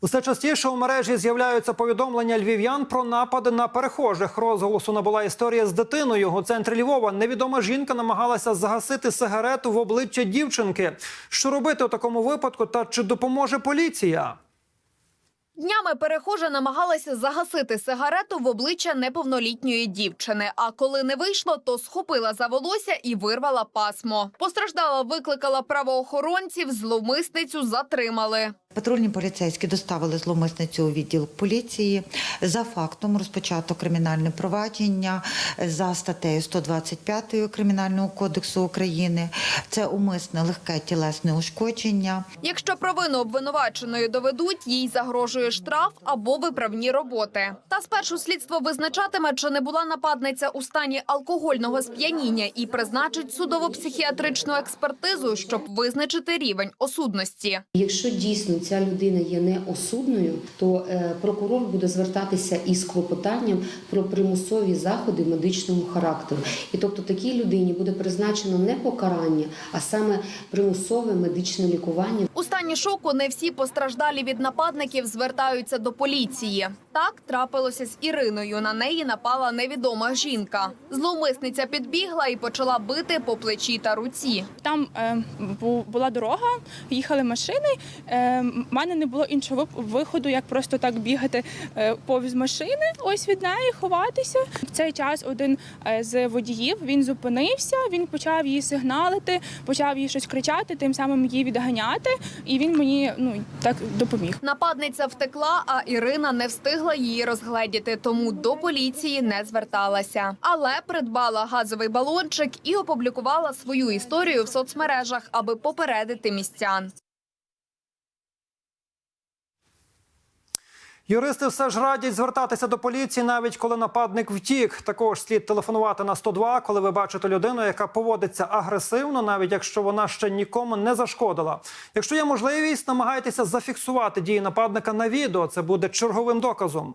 Усе частіше у мережі з'являються повідомлення львів'ян про напади на перехожих. Розголосу набула історія з дитиною. У центрі Львова невідома жінка намагалася загасити сигарету в обличчя дівчинки. Що робити у такому випадку та чи допоможе поліція? Днями перехожа намагалася загасити сигарету в обличчя неповнолітньої дівчини. А коли не вийшло, то схопила за волосся і вирвала пасмо. Постраждала, викликала правоохоронців, зловмисницю затримали. Патрульні поліцейські доставили зловмисницю у відділ поліції. За фактом розпочато кримінальне провадження за статтею 125 Кримінального кодексу України. Це умисне легке тілесне ушкодження. Якщо провину обвинуваченої доведуть, їй загрожує штраф або виправні роботи. Та спершу слідство визначатиме, чи не була нападниця у стані алкогольного сп'яніння і призначить судово-психіатричну експертизу, щоб визначити рівень осудності. Якщо дійсно ця людина є неосудною, то е, прокурор буде звертатися із клопотанням про примусові заходи медичного характеру. І тобто такій людині буде призначено не покарання, а саме примусове медичне лікування. У стані шоку не всі постраждалі від нападників звертаються до поліції. Так трапилося з Іриною. На неї напала невідома жінка. Зловмисниця підбігла і почала бити по плечі та руці. Там е, була дорога, їхали машини. Е, мене не було іншого виходу, як просто так бігати е, повз машини, ось від неї ховатися. В цей час один е, з водіїв він зупинився, він почав її сигналити, почав їй щось кричати, тим самим її відганяти, і він мені ну так допоміг. Нападниця втекла, а Ірина не встигла її розгледіти, тому до поліції не зверталася. Але придбала газовий балончик і опублікувала свою історію в соцмережах, аби попередити містян. Юристи все ж радять звертатися до поліції, навіть коли нападник втік. Також слід телефонувати на 102, коли ви бачите людину, яка поводиться агресивно, навіть якщо вона ще нікому не зашкодила. Якщо є можливість, намагайтеся зафіксувати дії нападника на відео. Це буде черговим доказом.